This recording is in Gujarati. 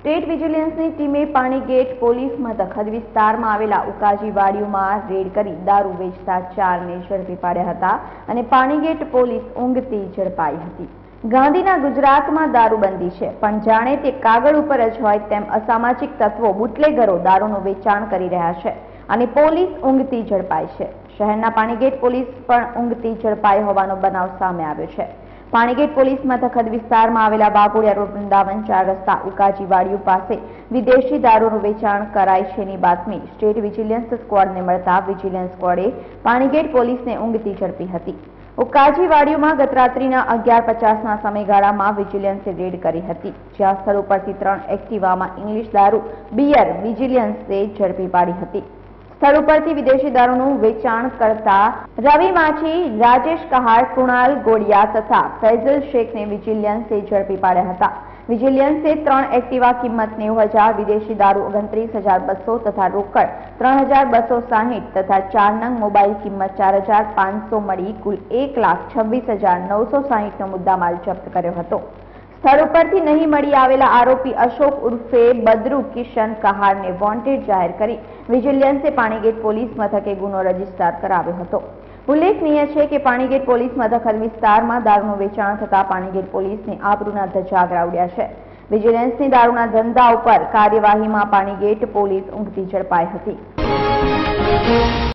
સ્ટેટ વિજિલન્સની ટીમે પાણીગેટ પોલીસ મથક વિસ્તારમાં આવેલા ઉકાજી રેડ કરી દારૂ વેચતા ચારને ઝડપી પાડ્યા હતા અને પાણીગેટ પોલીસ ઊંઘતી ઝડપાઈ હતી. ગાંધીના ગુજરાતમાં દારૂબંધી છે, પણ જાણે તે કાગળ ઉપર જ હોય તેમ અસામાજિક તત્વો બુટલેગરો દારૂનું વેચાણ કરી રહ્યા છે અને પોલીસ ઊંઘતી ઝડપાઈ છે. શહેરના પાણીગેટ પોલીસ પણ ઊંઘતી ઝડપાઈ હોવાનો બનાવ સામે આવ્યો છે. પાણીગેટ પોલીસ મથક વિસ્તારમાં આવેલા બાગોડિયા રોડ વૃંદાવન ચાર રસ્તા ઉકાજી વાડીઓ પાસે વિદેશી દારૂનું વેચાણ કરાય છેની બાતમી. સ્ટેટ વિજિલન્સ સ્કવોડને મળતા વિજિલન્સ સ્કવોડે પાણીગેટ પોલીસને ઊંઘતી ઝડપી હતી. ઉકાજી વાડીઓમાં ગત અગિયાર પચાસના સમયગાળામાં વિજિલન્સે રેડ કરી હતી. જ્યાં સ્થળ ઉપરથી ત્રણ એક્ટિવામાં ઇંગ્લિશ દારૂ, બિયર વિજિલન્સે ઝડપી પાડી હતી. સ્થળ ઉપરથી વિદેશી દારૂનું વેચાણ કરતા રવિ માછી રાજેશ કહાર, કુણાલ ગોડિયા તથા ફૈઝલ શેખને વિજિલિયન્સે ઝડપી પાડ્યા હતા. વિજિલિયન્સે ત્રણ એક્ટિવા કિંમત નેવું હજાર, વિદેશી દારૂ ઓગણત્રીસ હજાર બસો તથા રોકડ ત્રણ હજાર બસો સાહીઠ તથા ચાર નંગ મોબાઈલ કિંમત ચાર હજાર પાંચસો મળી કુલ એક લાખ છવ્વીસ હજાર નવસો સાહીઠનો મુદ્દામાલ જપ્ત કર્યો હતો. સ્થળ ઉપરથી નહીં મળી આવેલા આરોપી અશોક ઉર્ફે બદરુ કિશન કહારને વોન્ટેડ જાહેર કરી. વિજિલન્સે પાણીગેટ પોલીસ મથકે ગુનો રજિસ્ટર કરાવ્યો હતો. ઉલ્લેખનીય છે કે પાણીગેટ પોલીસ મથક વિસ્તારમાં દારૂનું વેચાણ થતા પાણીગેટ પોલીસને આબરૂના ધજાગરા ઉડ્યા છે. વિજિલન્સની દારૂના ધંધા ઉપર કાર્યવાહીમાં પાણીગેટ પોલીસ ઊંઘતી ઝડપાઈ હતી.